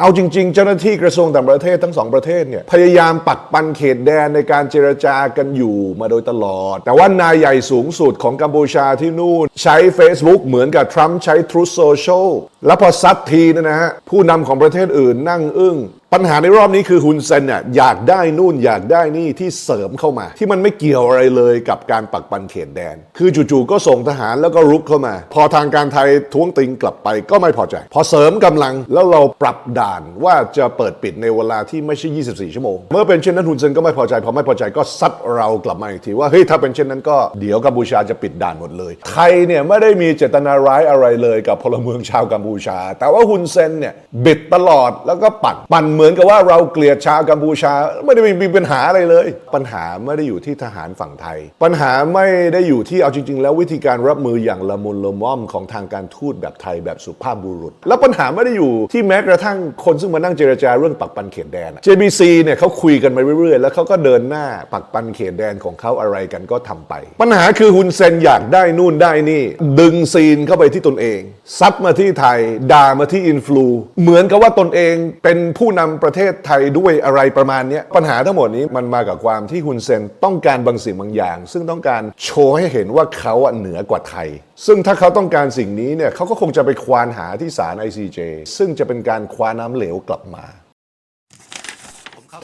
เอาจริง ๆ เจ้าหน้าที่กระทรวงต่างประเทศทั้งสองประเทศเนี่ยพยายามปักปันเขตแดนในการเจรจากันอยู่มาโดยตลอด แต่ว่านายใหญ่สูงสุดของกัมพูชาที่นู่น ใช้ Facebook เหมือนกับทรัมป์ใช้ Truth Social แล้วพอซัดทีนยนะฮะผู้นำของประเทศอื่นนั่งอึ้ง ปัญหาในรอบนี้คือฮุนเซนเนี่ยอยากได้นู่นอยากได้นี่ที่เสริมเข้ามา ที่มันไม่เกี่ยวอะไรเลยกับการปักปันเขตแดน คือจู่ๆก็ส่งทหารแล้วก็รุกเข้ามา พอทางการไทยท้วงติงกลับไปก็ไม่พอใจ พอเสริมกำลังแล้วเราปรับด่านว่าจะเปิดปิดในเวลาที่ไม่ใช่ 24 ชั่วโมง เมื่อเป็นเช่นนั้นฮุนเซนก็ไม่พอใจพอไม่พอใจก็ซัดเรากลับมาอีกทีว่าเฮ้ยถ้าเป็นเช่นนั้นก็เดี๋ยวกัมพูชาจะปิดด่านหมดเลย ไทยเนี่ยไม่ได้มีเจตนาร้ายอะไรเลยกับพลเมืองชาวกัมพูชา แต่ว่าฮุนเซนเนี่ยบิดตลอดแล้วก็ปัดปั่นเหมือนกับว่าเราเกลียดชาวกัมพูชา ไม่ได้มีปัญหาอะไรเลย ปัญหาไม่ได้อยู่ที่ทหารฝั่งไทย ปัญหาไม่ได้อยู่ที่เอาจริง ๆ แล้ววิธีการรับมืออย่างละมุนละม่อมของทางการทูตแบบไทยแบบสุภาพบุรุษ แล้วปัญหาไม่ได้อยู่ที่แม้กระทั่งคนซึ่งมานั่งเจรจาเรื่องปักปันเขตแดน JBC เนี่ยเขาคุยกันมาเรื่อยๆ แล้วเขาก็เดินหน้าปักปันเขตแดนของเขาอะไรกันก็ทำไป ปัญหาคือฮุนเซนอยากได้นู่นได้นี่ ดึงซีนเข้าไปที่ตนเองซัดมาที่ไทยด่ามาที่อินฟลูเหมือนกับว่าตนเองเป็นผู้นาประเทศไทยด้วยอะไรประมาณนี้ปัญหาทั้งหมดนี้มันมากับความที่ฮุนเซนต้องการบางสิ่งบางอย่าง ซึ่งต้องการโชว์ให้เห็นว่าเขาเหนือกว่าไทย ซึ่งถ้าเขาต้องการสิ่งนี้เนี่ยเขาก็คงจะไปควานหาที่ศาล ICJ ซึ่งจะเป็นการคว้าน้ำเหลวกลับมา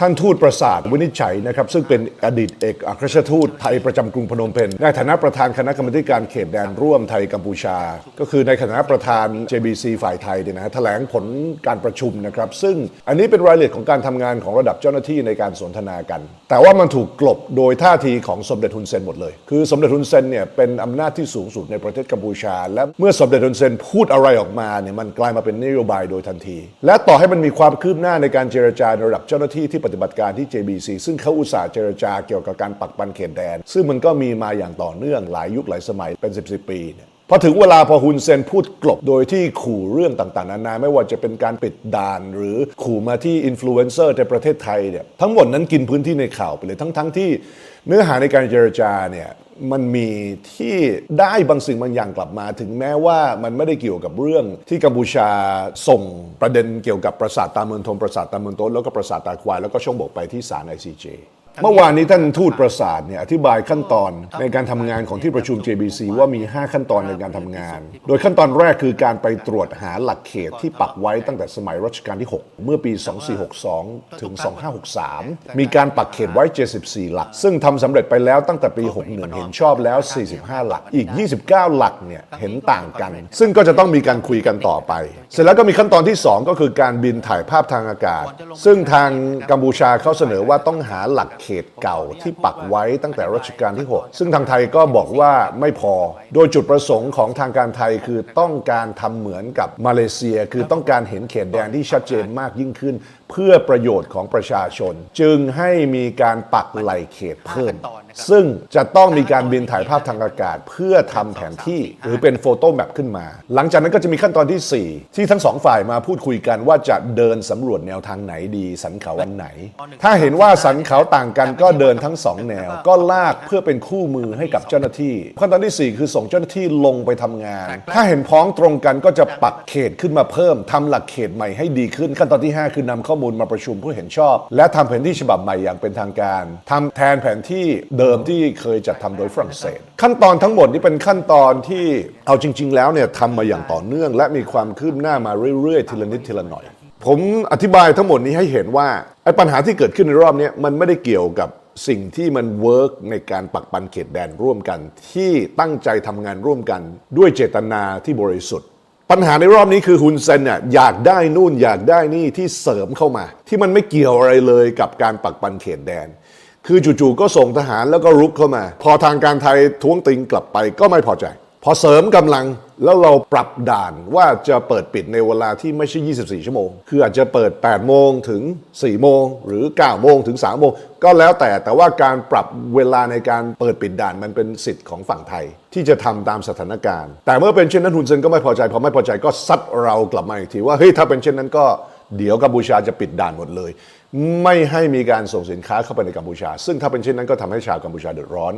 ท่านทูตประสาทวินิจฉัยนะครับซึ่งเป็นอดีตเอกอัครราชทูตไทยประจำกรุงพนมเปญในฐานะประธานคณะกรรมการเขตแดนร่วมไทยกัมพูชา ก็คือในฐานะประธาน JBC ฝ่ายไทยเนี่ยนะแถลงผลการประชุมนะครับ ซึ่งอันนี้เป็นรายละเอียดของการทำงานของระดับเจ้าหน้าที่ในการสนทนากัน แต่ว่ามันถูกกลบโดยท่าทีของสมเด็จฮุนเซนหมดเลย คือสมเด็จฮุนเซนเนี่ยเป็นอำนาจที่สูงสุดในประเทศกัมพูชา และเมื่อสมเด็จฮุนเซนพูดอะไรออกมาเนี่ยมันกลายมาเป็นนโยบายโดยทันที และต่อให้มันมีความคืบหน้าในการเจรจาในระดับเจ้าหน้าที่ที่ปฏิบัติการที่ JBC ซึ่งเขาอุตส่าห์เจรจาเกี่ยวกับการปักปันเขตแดน ซึ่งมันก็มีมาอย่างต่อเนื่องหลายยุคหลายสมัยเป็น 10บปีเนี่ยพอถึงเวลาพอฮุนเซนพูดกลบ โดยที่ขู่เรื่องต่างๆ นานาไม่ว่าจะเป็นการปิดด่าน หรือขู่มาที่อินฟลูเอนเซอร์ในประเทศไทยเนี่ยทั้งหมดนั้นกินพื้นที่ในข่าวไปเลยทั้งๆที่เนื้อหาในการเจรจาเนี่ย มันมีที่ได้บางสิ่งบางอย่างกลับมา ถึงแม้ว่ามันไม่ได้เกี่ยวกับเรื่องที่กัมพูชาส่งประเด็นเกี่ยวกับประสาทตาเมืองทมประสาทตาเมืองโต้นแล้วก็ประสาทตาควายแล้วก็ช่องบกไปที่ศาล ICJ เมื่อวานนี้ท่านทูตประสาทเนี่ยอธิบายขั้นตอนในการทำงานของที่ประชุม JBC ว่ามี 5 ขั้นตอนในการทำงาน โดยขั้นตอนแรกคือการไปตรวจหาหลักเขตที่ปักไว้ตั้งแต่สมัยรัชกาลที่ 6 เมื่อปี 2462 ถึง 2563 มีการปักเขตไว้ 74 หลัก ซึ่งทำสำเร็จไปแล้วตั้งแต่ปี 61 เห็นชอบแล้ว 45 หลัก อีก 29 หลักเนี่ยเห็นต่างกัน ซึ่งก็จะต้องมีการคุยกันต่อไป เสร็จแล้วก็มีขั้นตอนที่ 2 ก็คือการบินถ่ายภาพทางอากาศ ซึ่งทางกัมพูชาเขาเสนอว่าต้องหาหลักเขตเก่าที่ปักไว้ตั้งแต่รัชกาลที่ 6 ซึ่งทางไทยก็บอกว่าไม่พอ โดยจุดประสงค์ของทางการไทยคือต้องการทำเหมือนกับมาเลเซีย คือต้องการเห็นเขตแดนที่ชัดเจนมากยิ่งขึ้น เพื่อประโยชน์ของประชาชน จึงให้มีการปักไหลเขตเพิ่มซึ่งจะต้องมีการบินถ่ายภาพทางอากาศ เพื่อทำแผนที่หรือเป็นโฟโต้แมปขึ้นมา หลังจากนั้นก็จะมีขั้นตอนที่ 4 ที่ทั้งสองฝ่ายมาพูดคุยกันว่าจะเดินสำรวจแนวทางไหนดี สันเขาอันไหน ถ้าเห็นว่าสันเขาต่างกันก็เดินทั้งสองแนว ก็ลากเพื่อเป็นคู่มือให้กับเจ้าหน้าที่ขั้นตอนทีสี่4 คือส่งเจ้าหน้าที่ลงไปทำงาน ถ้าเห็นพ้องตรงกันก็จะปักเขตขึ้นมาเพิ่มทำหลักเขตใหม่ให้ดีขึ้น ขั้นตอนที่ 5 คือนำข้อมูลมาประชุมเพื่อเห็นชอบ และทำแผนที่ฉบับใหม่อย่างเป็นทางการทำแทนแผนที่เดิมที่เคยจัดทำโดยฝรั่งเศส ขั้นตอนทั้งหมดนี้เป็นขั้นตอนที่เอาจริง ๆ แล้วเนี่ยทำมาอย่างต่อเนื่อง และมีความคืบหน้ามาเรื่อยๆทีละนิดทีละหน่อย ผมอธิบายทั้งหมดนี้ให้เห็นว่าไอ้ปัญหาที่เกิดขึ้นในรอบนี้มันไม่ได้เกี่ยวกับสิ่งที่มันเวิร์กในการปักปันเขตแดนร่วมกัน ที่ตั้งใจทำงานร่วมกัน ด้วยเจตนาที่บริสุทธิ์ ปัญหาในรอบนี้คือฮุนเซนเนี่ยอยากได้นู่นอยากได้นี่ที่เสริมเข้ามา ที่มันไม่เกี่ยวอะไรเลยกับการปักปันเขตแดน คือจู่ๆก็ส่งทหารแล้วก็รุกเข้ามา พอทางการไทยท้วงติงกลับไปก็ไม่พอใจ พอเสริมกำลัง แล้วเราปรับด่านว่าจะเปิดปิดในเวลาที่ไม่ใช่ 24 ชั่วโมง คืออาจจะเปิด 8 โมงถึง 4 โมง หรือ 9 โมงถึง 3 โมง ก็แล้วแต่แต่ว่าการปรับเวลาในการเปิดปิดด่านมันเป็นสิทธิ์ของฝั่งไทย ที่จะทำตามสถานการณ์ แต่เมื่อเป็นเช่นนั้นฮุนเซนก็ไม่พอใจพอไม่พอใจก็ซัดเรากลับมาอีกทีว่าเฮ้ยถ้าเป็นเช่นนั้นก็เดี๋ยวกัมพูชาจะปิดด่านหมดเลย ไม่ให้มีการส่งสินค้าเข้าไปในกัมพูชา ซึ่งถ้าเป็นเช่นนั้นก็ทำให้ชาวกัมพูชาเดือดร้อน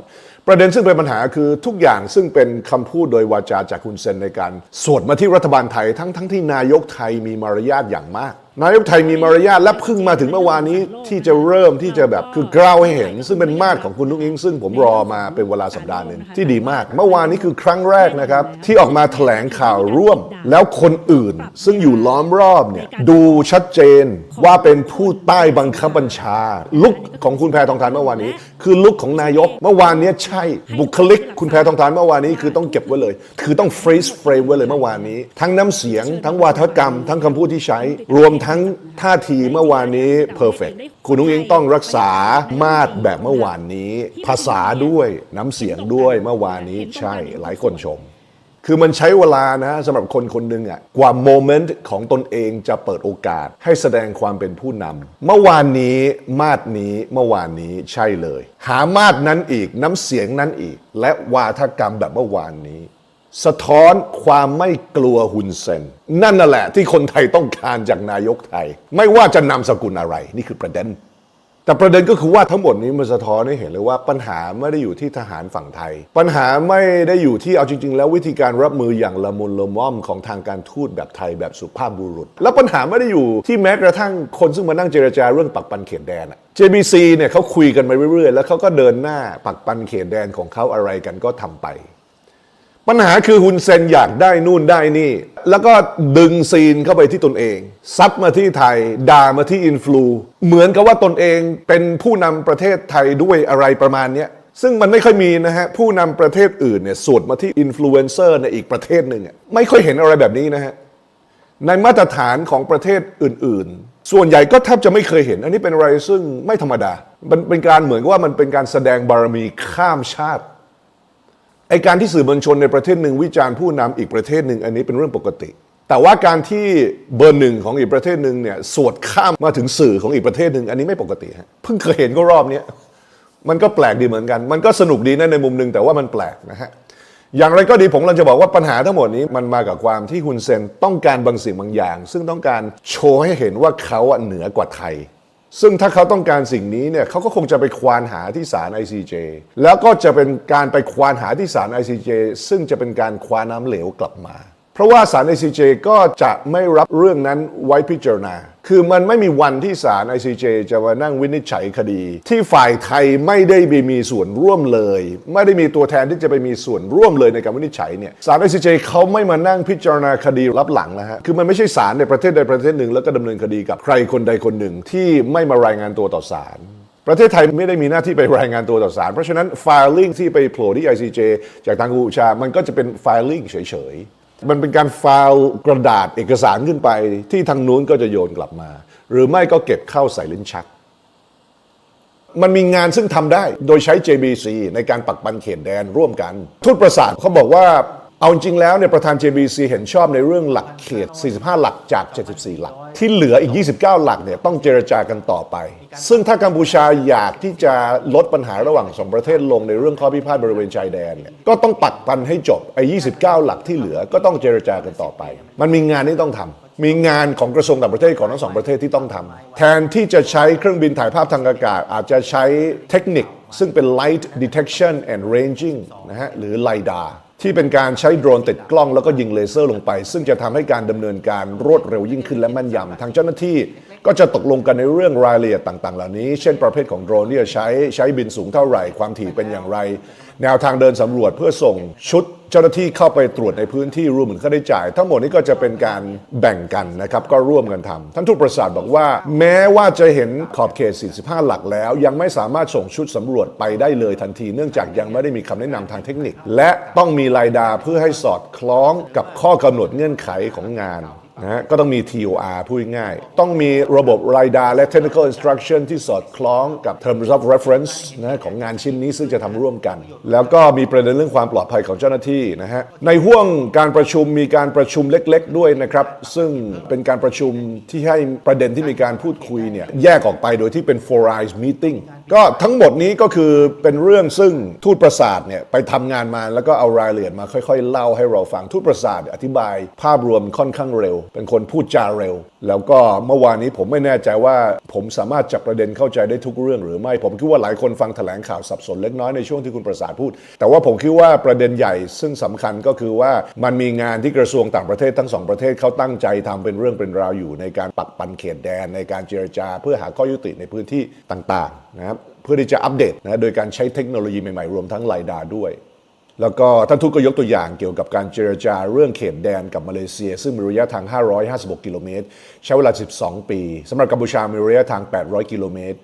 ประเด็นซึ่งเป็นปัญหาคือทุกอย่างซึ่งเป็นคำพูดโดยวาจาจากคุณเซนในการ สวดมาที่รัฐบาลไทยทั้งทั้งที่นายกไทยมีมารยาทอย่างมาก นายกไทยมีมารยาทและเพิ่งมาถึงเมื่อวานนี้ที่จะเริ่มที่จะแบบคือกล้าวให้เห็น ซึ่งเป็นมาตรของคุณนุ้งอิง ซึ่งผมรอมาเป็นเวลาสัปดาห์หนึ่งที่ดีมาก เมื่อวานนี้คือครั้งแรกนะครับ ที่ออกมาแถลงข่าวร่วม แล้วคนอื่น ซึ่งอยู่ล้อมรอบเนี่ยดูชัดเจนว่าเป็นผู้ใต้บังคับบัญชา ลุกของคุณแพทองทานเมื่อวานนี้ คือลุกของนายกเมื่อวานเนี้ยใช่บุคลิกคุณแพทองทานเมื่อวานนี้คือต้องเก็บไว้เลย คือต้องฟรีซเฟรมไว้เลยเมื่อวานนี้ ทั้งน้ำเสียง ทั้งวาทกรรม ทั้งคำพูดที่ใช้ รวมทั้งท่าทีเมื่อวานนี้เพอร์เฟกคุณนุ้งอิงต้องรักษามาตรแบบเมื่อวานนี้ ภาษาด้วยน้ำเสียงด้วยเมื่อวานนี้ใช่หลายคนชม คือมันใช้เวลานะสำหรับคนคนหนึ่งอะกว่าโมเมนต์ของตนเองจะเปิดโอกาสให้แสดงความเป็นผู้นำเมื่อวานนี้มาดนี้เมื่อวานนี้ใช่เลย หามาดนั้นอีกน้ำเสียงนั้นอีก และวาทกรรมแบบเมื่อวานนี้ สะท้อนความไม่กลัวหุนเซนนั่นน่ะแหละที่คนไทยต้องการจากนายกไทย ไม่ว่าจะนามสกุลอะไรนี่คือประเด็น แต่ประเด็นก็คือว่าทั้งหมดนี้มันสะท้อนให้เห็นเลยว่าปัญหาไม่ได้อยู่ที่ทหารฝั่งไทย ปัญหาไม่ได้อยู่ที่เอาจริง ๆ แล้ววิธีการรับมืออย่างละมุนละม่อมของทางการทูตแบบไทยแบบสุภาพบุรุษ แล้วปัญหาไม่ได้อยู่ที่แม้กระทั่งคนซึ่งมานั่งเจรจาเรื่องปักปันเขตแดนอะ JBC เนี่ยเขาคุยกันมาเรื่อยๆ แล้วเขาก็เดินหน้าปักปันเขตแดนของเขาอะไรกันก็ทำไป ปัญหาคือฮุนเซนอยากได้นู่นได้นี่ แล้วก็ดึงซีนเข้าไปที่ตนเอง ซัดมาที่ไทย ด่ามาที่อินฟลู เหมือนกับว่าตนเองเป็นผู้นำประเทศไทยด้วยอะไรประมาณนี้ซึ่งมันไม่ค่อยมีนะฮะ ผู้นำประเทศอื่นเนี่ยสวดมาที่อินฟลูเอนเซอร์ในอีกประเทศหนึ่งไม่ค่อยเห็นอะไรแบบนี้นะฮะ ในมาตรฐานของประเทศอื่น ๆ ส่วนใหญ่ก็แทบจะไม่เคยเห็น อันนี้เป็นอะไรซึ่งไม่ธรรมดา มันเป็นการเหมือนกับว่ามันเป็นการแสดงบารมีข้ามชาติ ไอการที่สื่อมวลชนในประเทศหนึ่งวิจารณ์ผู้นำอีกประเทศหนึ่งอันนี้เป็นเรื่องปกติ แต่ว่าการที่เบอร์หนึ่งของอีกประเทศหนึ่งเนี่ยสวดข้ามมาถึงสื่อของอีกประเทศหนึ่งอันนี้ไม่ปกติฮะเพิ่งเคยเห็นก็รอบนี้มันก็แปลกดีเหมือนกัน มันก็สนุกดีนะในมุมหนึ่งแต่ว่ามันแปลกนะฮะอย่างไรก็ดีผมเราจะบอกว่าปัญหาทั้งหมดนี้มันมากับความที่ฮุนเซนต้องการบางสิ่งบางอย่าง ซึ่งต้องการโชว์ให้เห็นว่าเขาเหนือกว่าไทย ซึ่งถ้าเขาต้องการสิ่งนี้เนี่ยเขาก็คงจะไปควานหาที่ศาล ICJ แล้วก็จะเป็นการไปควานหาที่ศาล ICJ ซึ่งจะเป็นการคว้าน้ำเหลวกลับมา เพราะว่าศาล ICJ ก็จะไม่รับเรื่องนั้นไว้พิจารณา คือมันไม่มีวันที่ศาล ICJ จะมานั่งวินิจฉัยคดี ที่ฝ่ายไทยไม่ได้ไปมีส่วนร่วมเลย ไม่ได้มีตัวแทนที่จะไปมีส่วนร่วมเลยในการวินิจฉัยเนี่ยศาล ICJ เขาไม่มานั่งพิจารณาคดีรับหลังนะฮะคือมันไม่ใช่ศาลในประเทศใดประเทศหนึ่ง แล้วก็ดำเนินคดีกับใครคนใดคนหนึ่งที่ไม่มารายงานตัวต่อศาลประเทศไทยไม่ได้มีหน้าที่ไปรายงานตัวต่อศาลเพราะฉะนั้น filing ที่ไปโผล่ที่ ICJ จากทางกูชา มันก็จะเป็น filing เฉย มันเป็นการฟาวกระดาษเอกสารขึ้นไป ที่ทางนู้นก็จะโยนกลับมา หรือไม่ก็เก็บเข้าใส่ลิ้นชัก มันมีงานซึ่งทำได้โดยใช้ JBC ในการปักปันเขตแดนร่วมกัน ทูตประสาทเขาบอกว่า เอาจริงแล้วเนี่ยประธาน JBC เห็นชอบในเรื่องหลักเขต 45 หลักจาก 74 หลัก ที่เหลืออีก 29 หลักเนี่ยต้องเจรจากันต่อไป ซึ่งถ้ากัมพูชาอยากที่จะลดปัญหาระหว่างสองประเทศลงในเรื่องข้อพิพาทบริเวณชายแดนเนี่ยก็ต้องปักปันให้จบไอ้ 29 หลักที่เหลือก็ต้องเจรจากันต่อไป มันมีงานที่ต้องทำมีงานของกระทรวงต่างประเทศของทั้งสองประเทศที่ต้องทำแทนที่จะใช้เครื่องบินถ่ายภาพทางอากาศ อาจจะใช้เทคนิค ซึ่งเป็น light detection and ranging นะฮะหรือ LiDAR ที่เป็นการใช้โดรนติดกล้องแล้วก็ยิงเลเซอร์ลงไป ซึ่งจะทำให้การดำเนินการรวดเร็วยิ่งขึ้นและแม่นยำทางเจ้าหน้าที่ก็จะตกลงกันในเรื่องรายละเอียดต่าง ๆ เหล่านี้ เช่นประเภทของโดรนที่จะใช้ใช้บินสูงเท่าไหร่ความถี่เป็นอย่างไร แนวทางเดินสำรวจเพื่อส่งชุดเจ้าหน้าที่เข้าไปตรวจในพื้นที่รวมถึงค่าใช้จ่าย ทั้งหมดนี้ก็จะเป็นการแบ่งกันนะครับ ก็ร่วมกันทำท่านทูตประสาทบอกว่า แม้ว่าจะเห็นขอบเขต 45 หลักแล้ว ยังไม่สามารถส่งชุดสำรวจไปได้เลยทันที เนื่องจากยังไม่ได้มีคำแนะนำทางเทคนิค และต้องมีรายดาเพื่อให้สอดคล้องกับข้อกำหนดเงื่อนไขของงาน นะฮะก็ต้องมี TOR พูดง่าย ต้องมีระบบรายดาและ technical instruction ที่สอดคล้องกับ terms of reference นะของงานชิ้นนี้ซึ่งจะทำร่วมกัน แล้วก็มีประเด็นเรื่องความปลอดภัยของเจ้าหน้าที่นะฮะในห่วงการประชุมมีการประชุมเล็กๆ ด้วยนะครับ ซึ่งเป็นการประชุมที่ให้ประเด็นที่มีการพูดคุยเนี่ยแยกออกไปโดยที่เป็น four eyes meeting ก็ทั้งหมดนี้ก็คือเป็นเรื่องซึ่งทูตประสาทเนี่ยไปทำงานมาแล้วก็เอารายละเอียดมาค่อย ๆ เล่าให้เราฟังทูตประสาทอธิบาย ภาพรวมค่อนข้างเร็ว เป็นคนพูดจาเร็ว แล้วก็เมื่อวานนี้ผมไม่แน่ใจว่าผมสามารถจับประเด็นเข้าใจได้ทุกเรื่องหรือไม่ผมคิดว่าหลายคนฟังแถลงข่าวสับสนเล็กน้อยในช่วงที่คุณประสาทพูด แต่ว่าผมคิดว่าประเด็นใหญ่ซึ่งสำคัญก็คือว่ามันมีงานที่กระทรวงต่างประเทศทั้งสองประเทศเขาตั้งใจทำเป็นเรื่องเป็นราวอยู่ในการปักปันเขตแดนในการเจรจา เพื่อหาข้อยุติในพื้นที่ต่างๆ นะครับเพื่อที่จะอัปเดตนะโดยการใช้เทคโนโลยีใหม่ ๆ รวมทั้งไลดาด้วย แล้วก็ท่านทูตก็ยกตัวอย่างเกี่ยวกับการเจรจาเรื่องเขตแดนกับมาเลเซีย ซึ่งมีระยะทาง 556 กิโลเมตร ใช้เวลา 12 ปีสำหรับกัมพูชามีระยะทาง 800 กิโลเมตร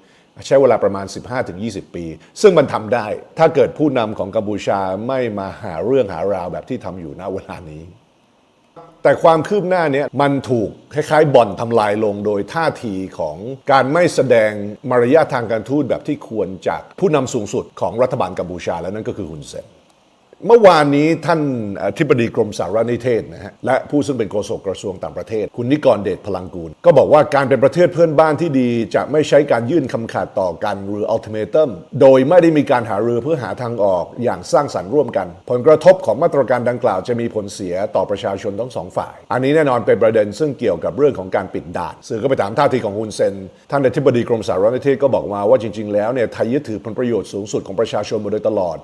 ใช้เวลาประมาณ 15-20 ปี ซึ่งมันทำได้ ถ้าเกิดผู้นำของกัมพูชาไม่มาหาเรื่องหาราวแบบที่ทำอยู่ณเวลานี้ แต่ความคืบหน้านี้มันถูกคล้ายๆ บ่อนทำลายลงโดยท่าทีของการไม่แสดงมารยาททางการทูตแบบที่ควรจากผู้นำสูงสุดของรัฐบาลกัมพูชาและนั่นก็คือฮุนเซน เมื่อวานนี้ท่านอธิบดีกรมสารนิเทศนะฮะและผู้ซึ่งเป็นโฆษกกระทรวงต่างประเทศ คุณนิกรเดชพลังกูล ก็บอกว่าการเป็นประเทศเพื่อนบ้านที่ดี จะไม่ใช้การยื่นคำขาดต่อกันหรืออัลติเมตัมโดยไม่ได้มีการหารือเพื่อหาทางออกอย่างสร้างสรรค์ร่วมกัน ผลกระทบของมาตรการดังกล่าวจะมีผลเสียต่อประชาชนทั้งสองฝ่าย อันนี้แน่นอนเป็นประเด็นซึ่งเกี่ยวกับเรื่องของการปิดด่านสื่อก็ไปถามท่าทีของฮุนเซนท่านอธิบดีกรมสารนิเทศก็บอกมาว่าจริง ๆ แล้วเนี่ยไทยยึดถือผลประโยชน์สูงสุดของประชาชนมาโดยตลอด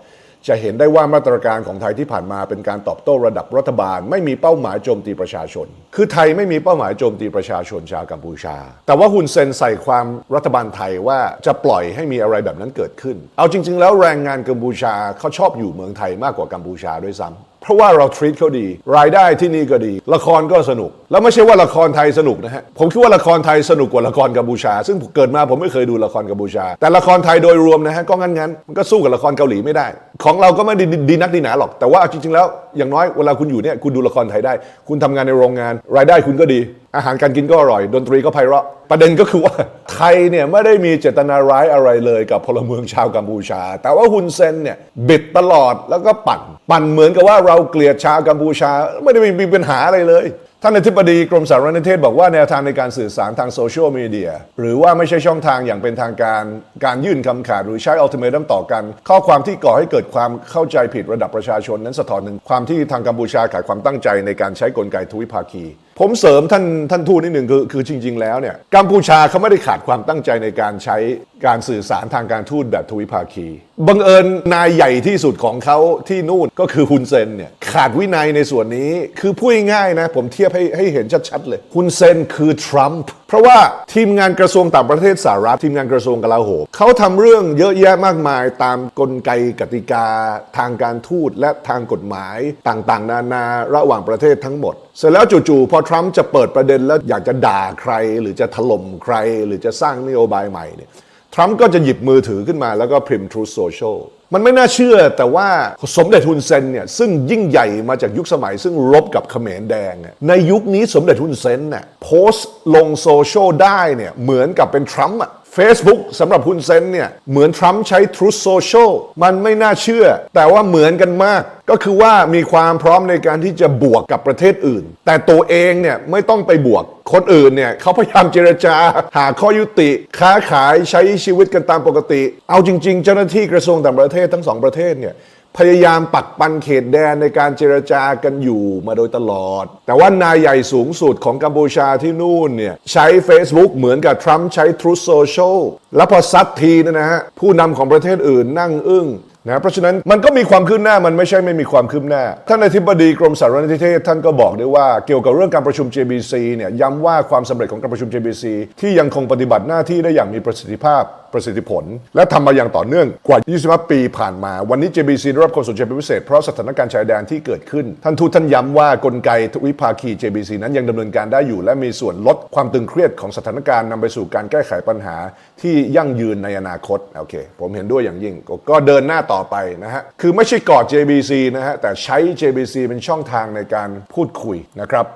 จะเห็นได้ว่ามาตรการของไทยที่ผ่านมาเป็นการตอบโต้ระดับรัฐบาล ไม่มีเป้าหมายโจมตีประชาชน คือไทยไม่มีเป้าหมายโจมตีประชาชนชาวกัมพูชา แต่ว่าฮุนเซนใส่ความรัฐบาลไทยว่าจะปล่อยให้มีอะไรแบบนั้นเกิดขึ้น เอาจริง ๆ แล้วแรงงานกัมพูชาเขาชอบอยู่เมืองไทยมากกว่ากัมพูชาด้วยซ้ำเพราะว่าเราทรีตเขาดี รายได้ที่นี่ก็ดี ละครก็สนุก แล้วไม่ใช่ว่าละครไทยสนุกนะฮะ ผมคิดว่าละครไทยสนุกกว่าละครกัมพูชา ซึ่งเกิดมาผมไม่เคยดูละครกัมพูชา แต่ละครไทยโดยรวมนะฮะก็งั้นๆมันก็สู้กับละครเกาหลีไม่ได้ ของเราก็ไม่ได้ดีนักดีหนาหรอก แต่ว่าเอาจริงๆแล้วอย่างน้อยเวลาคุณอยู่เนี่ยคุณดูละครไทยได้ คุณทำงานในโรงงาน รายได้คุณก็ดี อาหารการกินก็อร่อย ดนตรีก็ไพเราะ ประเด็นก็คือว่าไทยเนี่ยไม่ได้มีเจตนาร้ายอะไรเลยกับพลเมืองชาวกัมพูชา แต่ว่าฮุนเซนเนี่ยบิดตลอดแล้วก็ปั่น ปั่นเหมือนกับว่าเราเกลียดชาวกัมพูชา ไม่ได้มีปัญหาอะไรเลย ท่านอธิบดีกรมสารนิเทศบอกว่าแนวทางในการสื่อสารทางโซเชียลมีเดียหรือว่าไม่ใช่ช่องทางอย่างเป็นทางการ การยื่นคำขาดหรือใช้อัลติเมตัมต่อกัน ข้อความที่ก่อให้เกิดความเข้าใจผิดระดับประชาชนนั้นสะท้อนถึงความที่ทางกัมพูชาขาดความตั้งใจในการใช้กลไกทวิภาคี ผมเสริมท่านท่านทูตนิดหนึ่งคือคือจริง ๆ แล้วเนี่ยกัมพูชาเขาไม่ได้ขาดความตั้งใจในการใช้การสื่อสารทางการทูตแบบทวิภาคี บังเอิญนายใหญ่ที่สุดของเขาที่นู่นก็คือฮุนเซนเนี่ยขาดวินัยในส่วนนี้คือพูดง่ายนะ ผมเทียบให้ให้เห็นชัดๆเลยฮุนเซนคือทรัมป์ เพราะว่าทีมงานกระทรวงต่างประเทศสหรัฐทีมงานกระทรวงกลาโหมเขาทำเรื่องเยอะแยะมากมายตามกลไกกติกา ทางการทูตและทางกฎหมายต่างๆ นานาระหว่างประเทศทั้งหมด เสร็จแล้วจู่ๆพอทรัมป์จะเปิดประเด็นแล้วอยากจะด่าใคร หรือจะถล่มใคร หรือจะสร้างนโยบายใหม่เนี่ยทรัมป์ก็จะหยิบมือถือขึ้นมาแล้วก็พิมพ์ Truth Social มันไม่น่าเชื่อแต่ว่าสมเด็จฮุนเซนเนี่ยซึ่งยิ่งใหญ่มาจากยุคสมัย ซึ่งรบกับเขมรแดง ในยุคนี้สมเด็จฮุนเซนเนี่ยโพสต์ลงโซเชียลได้เนี่ยเหมือนกับเป็นทรัมป์อะ Facebook สำหรับฮุนเซนเนี่ยเหมือนทรัมป์ใช้ Truth Social มันไม่น่าเชื่อ แต่ว่าเหมือนกันมาก ก็คือว่ามีความพร้อมในการที่จะบวกกับประเทศอื่น แต่ตัวเองเนี่ยไม่ต้องไปบวกคนอื่นเนี่ยเขาพยายามเจรจา หาข้อยุติ ค้าขายใช้ชีวิตกันตามปกติ เอาจริง ๆ เจ้าหน้าที่กระทรวงต่างประเทศทั้งสองประเทศเนี่ย พยายามปักปันเขตแดนในการเจรจากันอยู่มาโดยตลอด แต่ว่านายใหญ่สูงสุดของกัมพูชาที่นู่นเนี่ยใช้ Facebook เหมือนกับทรัมป์ใช้ Truth Social แล้วพอซัดทีนยนะฮะผู้นำของประเทศอื่นนั่งอึ้งนะเพราะฉะนั้นมันก็มีความคืบหน้ามันไม่ใช่ไม่มีความคืบหน้า ท่านอธิบดีกรมสารนิเทศท่านก็บอกด้วยว่าเกี่ยวกับเรื่องการประชุม JBC เนี่ยย้ำว่าความสำเร็จของการประชุม JBC ที่ยังคงปฏิบัติหน้าที่ได้อย่างมีประสิทธิภาพประสิทธิผล และทำมาอย่างต่อเนื่องกว่า 25 ปีผ่านมา วันนี้ JBC ได้รับความสนใจเป็นพิเศษ เพราะสถานการณ์ชายแดนที่เกิดขึ้น ท่านทูตท่านย้ำว่ากลไกทวิภาคี JBC นั้นยังดำเนินการได้อยู่ และมีส่วนลดความตึงเครียดของสถานการณ์นำไปสู่การแก้ไขปัญหาที่ยั่งยืนในอนาคตโอเค ผมเห็นด้วยอย่างยิ่งกก็เดินหน้าต่อไปนะฮะคือไม่ใช่กอด JBC นะฮะแต่ใช้ JBC เป็นช่องทางในการพูดคุยนะครับ